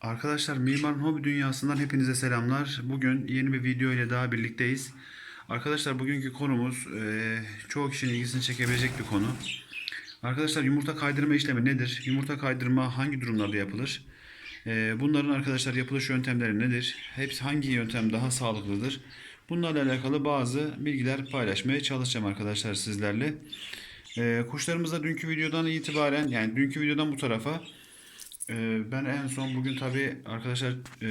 Arkadaşlar Mimarın Hobi Dünyası'ndan hepinize selamlar. Bugün yeni bir video ile daha birlikteyiz. Arkadaşlar bugünkü konumuz eee çoğu kişinin ilgisini çekebilecek bir konu. Arkadaşlar yumurta kaydırma işlemi nedir? Yumurta kaydırma hangi durumlarda yapılır? Eee, bunların arkadaşlar yapılış yöntemleri nedir? Hepsi hangi yöntem daha sağlıklıdır? Bunlarla alakalı bazı bilgiler paylaşmaya çalışacağım arkadaşlar sizlerle. Eee kuşlarımızda dünkü videodan itibaren yani dünkü videodan bu tarafa ee, ben en son bugün tabi arkadaşlar e,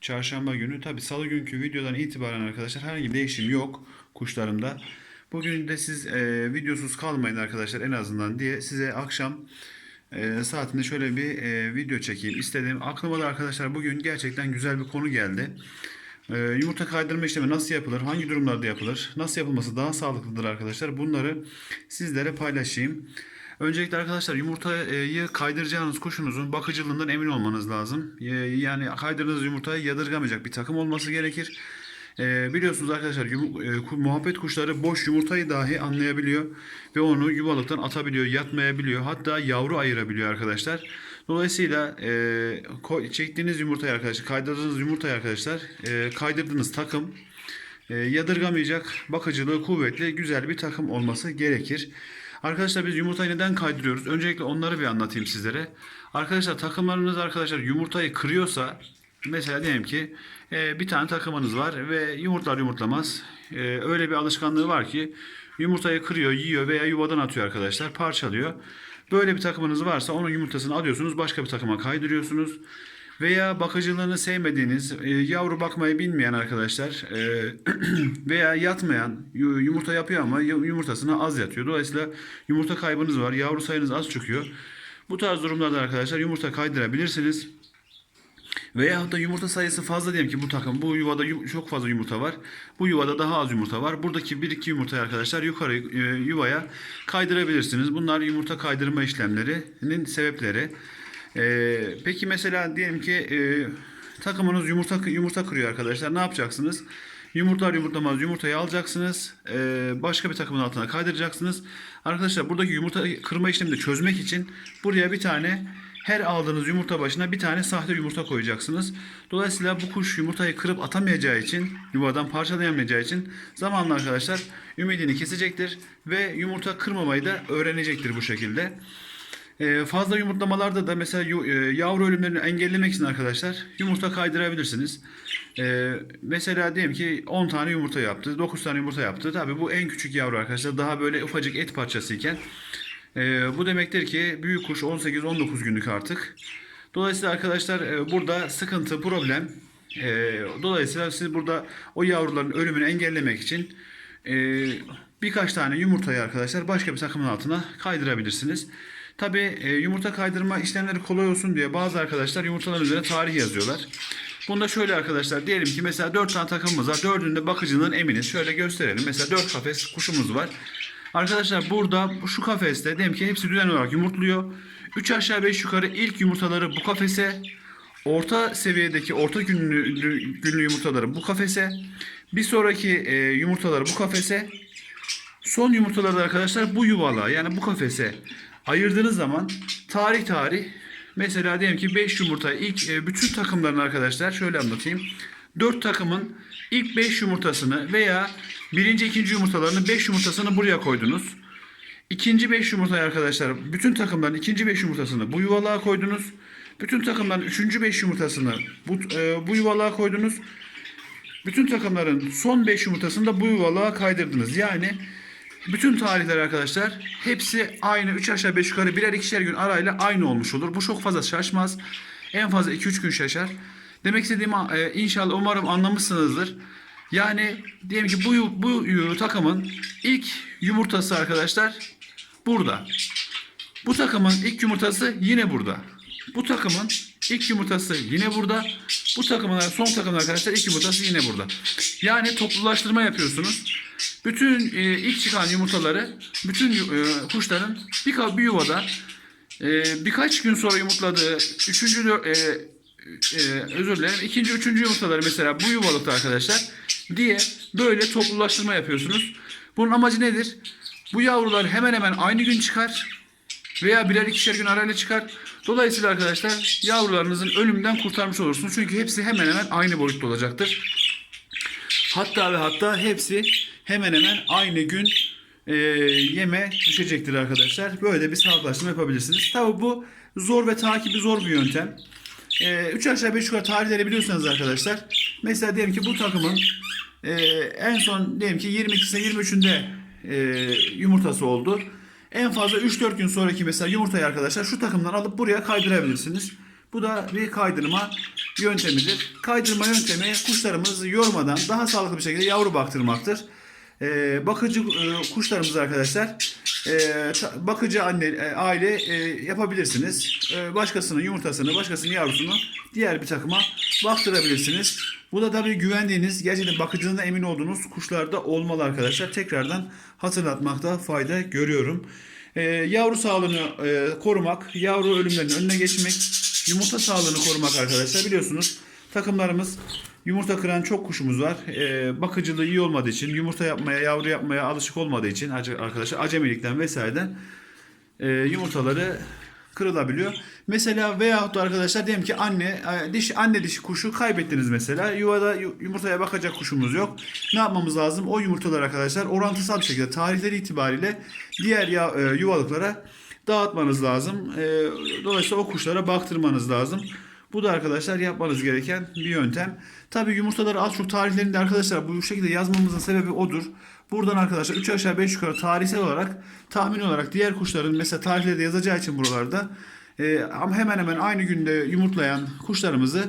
çarşamba günü tabi salı günkü videodan itibaren arkadaşlar herhangi bir değişim yok kuşlarımda. Bugün de siz e, videosuz kalmayın arkadaşlar en azından diye size akşam e, saatinde şöyle bir e, video çekeyim istedim. Aklıma da arkadaşlar bugün gerçekten güzel bir konu geldi. E, yumurta kaydırma işlemi nasıl yapılır? Hangi durumlarda yapılır? Nasıl yapılması daha sağlıklıdır arkadaşlar? Bunları sizlere paylaşayım. Öncelikle arkadaşlar yumurtayı kaydıracağınız kuşunuzun bakıcılığından emin olmanız lazım. Ee, Yani kaydırdığınız yumurtayı yadırgamayacak bir takım olması gerekir. Ee, biliyorsunuz arkadaşlar e, muhabbet kuşları boş yumurtayı dahi anlayabiliyor ve onu yuvalıktan atabiliyor, yatmayabiliyor. Hatta yavru ayırabiliyor arkadaşlar. Dolayısıyla e, çektiğiniz yumurtayı arkadaşlar, kaydırdığınız yumurtayı arkadaşlar, e, kaydırdığınız takım e, yadırgamayacak, bakıcılığı kuvvetli, güzel bir takım olması gerekir. Arkadaşlar biz yumurtayı neden kaydırıyoruz? Öncelikle onları bir anlatayım sizlere. Arkadaşlar takımlarınız arkadaşlar yumurtayı kırıyorsa mesela diyelim ki e, bir tane takımınız var ve yumurtlar yumurtlamaz. E, öyle bir alışkanlığı var ki yumurtayı kırıyor, yiyor veya yuvadan atıyor arkadaşlar, parçalıyor. Böyle bir takımınız varsa onun yumurtasını alıyorsunuz, başka bir takıma kaydırıyorsunuz. Veya bakıcılığını sevmediğiniz, e, yavru bakmayı bilmeyen arkadaşlar e, veya yatmayan, yu- yumurta yapıyor ama yu- yumurtasını az yatıyor. Dolayısıyla yumurta kaybınız var, yavru sayınız az çıkıyor. Bu tarz durumlarda arkadaşlar yumurta kaydırabilirsiniz. Veya da yumurta sayısı fazla diyelim ki bu takım bu yuvada yu- çok fazla yumurta var. Bu yuvada daha az yumurta var. Buradaki bir iki yumurtayı arkadaşlar yukarı e, yuvaya kaydırabilirsiniz. Bunlar yumurta kaydırma işlemlerinin sebepleri. E, peki mesela diyelim ki e, takımınız yumurta yumurta kırıyor arkadaşlar. Ne yapacaksınız? Yumurtlar yumurtlamaz yumurtayı alacaksınız. e, başka bir takımın altına kaydıracaksınız. Arkadaşlar buradaki yumurta kırma işlemini çözmek için buraya bir tane her aldığınız yumurta başına bir tane sahte yumurta koyacaksınız. Dolayısıyla bu kuş yumurtayı kırıp atamayacağı için, yuvadan parçalayamayacağı için zamanla arkadaşlar ümidini kesecektir ve yumurta kırmamayı da öğrenecektir bu şekilde. Ee, fazla yumurtlamalarda da mesela e, yavru ölümlerini engellemek için arkadaşlar yumurta kaydırabilirsiniz. Ee, mesela diyelim ki 10 tane yumurta yaptı, 9 tane yumurta yaptı. Tabi bu en küçük yavru arkadaşlar daha böyle ufacık et parçası iken ee, bu demektir ki büyük kuş 18-19 günlük artık. Dolayısıyla arkadaşlar e, burada sıkıntı, problem. E, dolayısıyla siz burada o yavruların ölümünü engellemek için e, birkaç tane yumurtayı arkadaşlar başka bir takımın altına kaydırabilirsiniz. Tabi yumurta kaydırma işlemleri kolay olsun diye bazı arkadaşlar yumurtaların üzerine tarih yazıyorlar. Bunda şöyle arkadaşlar diyelim ki mesela 4 tane takımımız var. Dördünde bakıcılığın eminiz. Şöyle gösterelim. Mesela 4 kafes kuşumuz var. Arkadaşlar burada şu kafeste diyelim ki hepsi düzenli olarak yumurtluyor. 3 aşağı 5 yukarı ilk yumurtaları bu kafese, orta seviyedeki orta günlü, günlü yumurtaları bu kafese, bir sonraki e, yumurtaları bu kafese, son yumurtaları da arkadaşlar bu yuvala yani bu kafese ayırdığınız zaman tarih tarih mesela diyelim ki 5 yumurta ilk e, bütün takımların arkadaşlar şöyle anlatayım. 4 takımın ilk 5 yumurtasını veya birinci ikinci yumurtalarını 5 yumurtasını buraya koydunuz. İkinci 5 yumurtayı arkadaşlar bütün takımların ikinci 5 yumurtasını bu yuvalığa koydunuz. Bütün takımların üçüncü 5 yumurtasını bu, e, bu yuvalığa koydunuz. Bütün takımların son 5 yumurtasını da bu yuvalığa kaydırdınız. Yani bütün tarihler arkadaşlar hepsi aynı 3 aşağı 5 yukarı birer ikişer gün arayla aynı olmuş olur. Bu çok fazla şaşmaz. En fazla 2-3 gün şaşar. Demek istediğim e, inşallah umarım anlamışsınızdır. Yani diyelim ki bu bu takımın ilk yumurtası arkadaşlar burada. Bu takımın ilk yumurtası yine burada. Bu takımın ilk yumurtası yine burada. Bu takımın son takımın arkadaşlar ilk yumurtası yine burada. Yani toplulaştırma yapıyorsunuz. Bütün e, ilk çıkan yumurtaları bütün e, kuşların bir, bir yuvada e, birkaç gün sonra yumurtladığı üçüncü e, e, özür dilerim ikinci üçüncü yumurtaları mesela bu yuvalıkta arkadaşlar diye böyle toplulaştırma yapıyorsunuz. Bunun amacı nedir? Bu yavrular hemen hemen aynı gün çıkar veya birer ikişer gün arayla çıkar. Dolayısıyla arkadaşlar yavrularınızın ölümden kurtarmış olursunuz. Çünkü hepsi hemen hemen aynı boyutta olacaktır. Hatta ve hatta hepsi hemen hemen aynı gün e, yeme düşecektir arkadaşlar. Böyle bir sağlıklaştırma yapabilirsiniz. Tabi bu zor ve takibi zor bir yöntem. 3 aşağı 5 yukarı tarihleri biliyorsanız arkadaşlar. Mesela diyelim ki bu takımın e, en son diyelim ki 22'sinde 23'ünde e, yumurtası oldu. En fazla 3-4 gün sonraki mesela yumurtayı arkadaşlar şu takımdan alıp buraya kaydırabilirsiniz. Bu da bir kaydırma yöntemidir. Kaydırma yöntemi kuşlarımızı yormadan daha sağlıklı bir şekilde yavru baktırmaktır. Ee, bakıcı e, kuşlarımız arkadaşlar e, bakıcı anne e, aile e, yapabilirsiniz. E, başkasının yumurtasını, başkasının yavrusunu diğer bir takıma baktırabilirsiniz. Bu da tabii güvendiğiniz, gerçekten bakıcılığına emin olduğunuz kuşlarda olmalı arkadaşlar. Tekrardan hatırlatmakta fayda görüyorum. E, yavru sağlığını e, korumak, yavru ölümlerinin önüne geçmek, yumurta sağlığını korumak arkadaşlar biliyorsunuz. Takımlarımız yumurta kıran çok kuşumuz var. Ee, bakıcılığı iyi olmadığı için, yumurta yapmaya, yavru yapmaya alışık olmadığı için arkadaşlar acemilikten vesaireden e, yumurtaları kırılabiliyor. Mesela veyahut da arkadaşlar diyelim ki anne e, dişi anne dişi kuşu kaybettiniz mesela. Yuvada yu- yumurtaya bakacak kuşumuz yok. Ne yapmamız lazım? O yumurtalar arkadaşlar orantısal bir şekilde tarihleri itibariyle diğer ya, e, yuvalıklara dağıtmanız lazım. E, dolayısıyla o kuşlara baktırmanız lazım. Bu da arkadaşlar yapmanız gereken bir yöntem. Tabi yumurtaları az çok tarihlerinde arkadaşlar bu şekilde yazmamızın sebebi odur. Buradan arkadaşlar 3 aşağı 5 yukarı tarihsel olarak tahmin olarak diğer kuşların mesela tarihleri de yazacağı için buralarda e, ama hemen hemen aynı günde yumurtlayan kuşlarımızı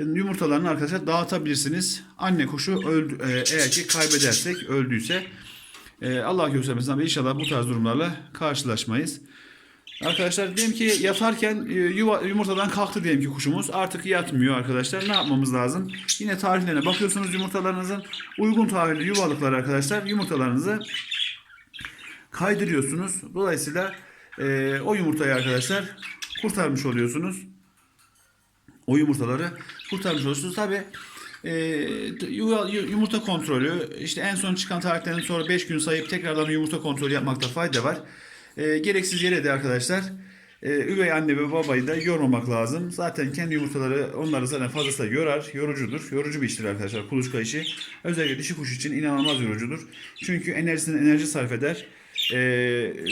e, yumurtalarını arkadaşlar dağıtabilirsiniz. Anne kuşu öldü, e, eğer ki kaybedersek öldüyse Allah göstermesin ama inşallah bu tarz durumlarla karşılaşmayız. Arkadaşlar diyelim ki yatarken e, yuva, yumurtadan kalktı diyelim ki kuşumuz. Artık yatmıyor arkadaşlar. Ne yapmamız lazım? Yine tarihlerine bakıyorsunuz yumurtalarınızın. Uygun tarihli yuvalıklar arkadaşlar yumurtalarınızı kaydırıyorsunuz. Dolayısıyla e, o yumurtayı arkadaşlar kurtarmış oluyorsunuz. O yumurtaları kurtarmış oluyorsunuz. Tabi yumurta kontrolü işte en son çıkan tarihten sonra 5 gün sayıp tekrardan yumurta kontrolü yapmakta fayda var. E, gereksiz yere de arkadaşlar e, üvey anne ve babayı da yormamak lazım. Zaten kendi yumurtaları onları zaten fazlasıyla yorar, yorucudur. Yorucu bir iştir arkadaşlar kuluçka işi. Özellikle dişi kuş için inanılmaz yorucudur. Çünkü enerjisini enerji sarf eder. E,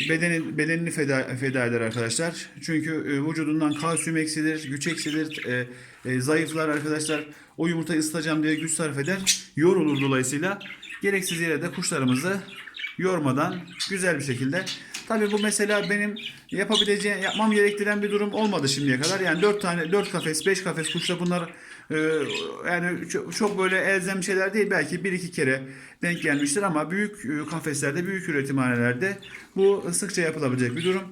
bedeni, bedenini feda, feda eder arkadaşlar. Çünkü e, vücudundan kalsiyum eksilir, güç eksilir, e, e, zayıflar arkadaşlar. O yumurtayı ısıtacağım diye güç sarf eder. Yorulur dolayısıyla. Gereksiz yere de kuşlarımızı yormadan güzel bir şekilde. Tabii bu mesela benim yapabileceğim, yapmam gerektiren bir durum olmadı şimdiye kadar. Yani 4 tane, 4 kafes, 5 kafes kuşla bunlar e, yani çok, çok böyle elzem şeyler değil. Belki bir iki kere denk gelmiştir ama büyük e, kafeslerde, büyük üretimhanelerde bu sıkça yapılabilecek bir durum.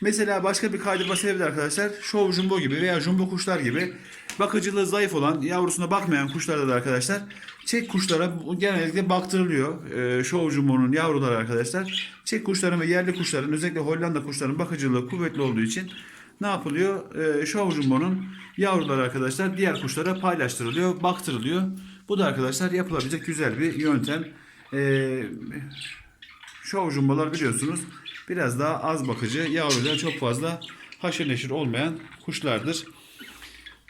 Mesela başka bir kaydırma sebebi arkadaşlar şov jumbo gibi veya jumbo kuşlar gibi bakıcılığı zayıf olan, yavrusuna bakmayan kuşlarda da arkadaşlar çek kuşlara genellikle baktırılıyor. Ee, şov jumbo'nun yavruları arkadaşlar. Çek kuşların ve yerli kuşların özellikle Hollanda kuşların bakıcılığı kuvvetli olduğu için ne yapılıyor? Ee, şov jumbo'nun yavruları arkadaşlar diğer kuşlara paylaştırılıyor, baktırılıyor. Bu da arkadaşlar yapılabilecek güzel bir yöntem. Ee, şov jumbolar biliyorsunuz biraz daha az bakıcı, yavruyla çok fazla haşır neşir olmayan kuşlardır.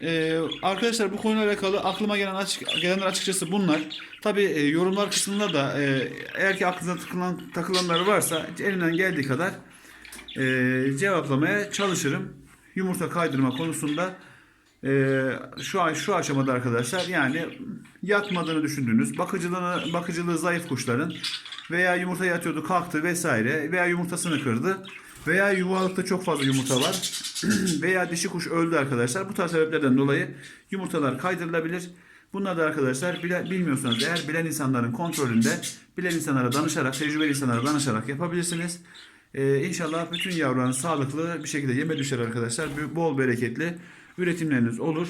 Ee, arkadaşlar bu konuyla alakalı aklıma gelen açık, gelenler açıkçası bunlar. Tabi yorumlar kısmında da e, eğer ki aklınıza takılan, takılanlar varsa elimden geldiği kadar e, cevaplamaya çalışırım. Yumurta kaydırma konusunda e, şu an şu aşamada arkadaşlar yani yatmadığını düşündüğünüz bakıcılığını bakıcılığı zayıf kuşların veya yumurta yatıyordu kalktı vesaire veya yumurtasını kırdı veya yuvalıkta çok fazla yumurta var veya dişi kuş öldü arkadaşlar. Bu tarz sebeplerden dolayı yumurtalar kaydırılabilir. Bunlar da arkadaşlar bile, bilmiyorsanız eğer bilen insanların kontrolünde bilen insanlara danışarak, tecrübeli insanlara danışarak yapabilirsiniz. Ee, inşallah bütün yavrularınız sağlıklı bir şekilde yeme düşer arkadaşlar. Bol bereketli üretimleriniz olur.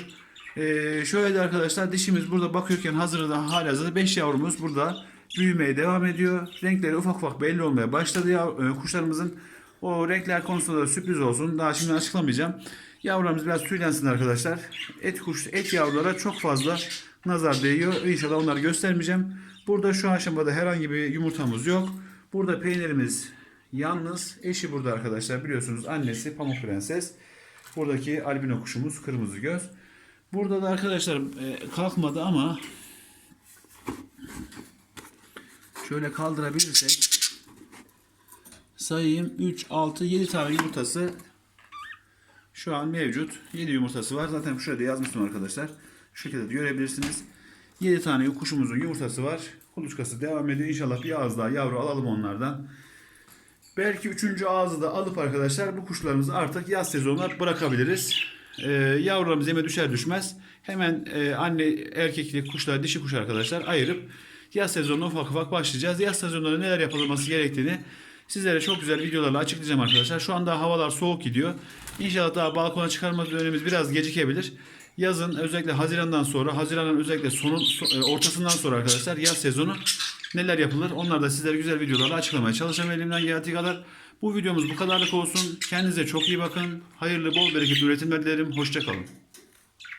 Ee, şöyle de arkadaşlar dişimiz burada bakıyorken hazırda halihazırda 5 yavrumuz burada büyümeye devam ediyor. Renkleri ufak ufak belli olmaya başladı ya, e, kuşlarımızın. O renkler konusunda da sürpriz olsun. Daha şimdi açıklamayacağım. Yavrularımız biraz tüylensin arkadaşlar. Et kuş, et yavrulara çok fazla nazar değiyor. İnşallah onları göstermeyeceğim. Burada şu aşamada herhangi bir yumurtamız yok. Burada peynirimiz yalnız. Eşi burada arkadaşlar biliyorsunuz annesi Pamuk Prenses. Buradaki albino kuşumuz kırmızı göz. Burada da arkadaşlar e, kalkmadı ama şöyle kaldırabilirsek sayayım 3, 6, 7 tane yumurtası şu an mevcut. 7 yumurtası var. Zaten şurada yazmıştım arkadaşlar. Şu şekilde de görebilirsiniz. 7 tane kuşumuzun yumurtası var. Kuluçkası devam ediyor. İnşallah bir ağız daha yavru alalım onlardan. Belki üçüncü ağzı da alıp arkadaşlar bu kuşlarımızı artık yaz sezonuna bırakabiliriz. Ee, yavrularımız yeme düşer düşmez hemen e, anne erkekli kuşlar dişi kuş arkadaşlar ayırıp yaz sezonuna ufak ufak başlayacağız. Yaz sezonunda neler yapılması gerektiğini sizlere çok güzel videolarla açıklayacağım arkadaşlar. Şu anda havalar soğuk gidiyor. İnşallah daha balkona çıkarma dönemimiz biraz gecikebilir. Yazın özellikle Haziran'dan sonra, Haziran'ın özellikle sonu, so- e, ortasından sonra arkadaşlar yaz sezonu neler yapılır? Onlar da sizlere güzel videolarla açıklamaya çalışacağım elimden geldiği kadar. Bu videomuz bu kadarlık olsun. Kendinize çok iyi bakın. Hayırlı, bol bereketli üretimler dilerim. Hoşçakalın.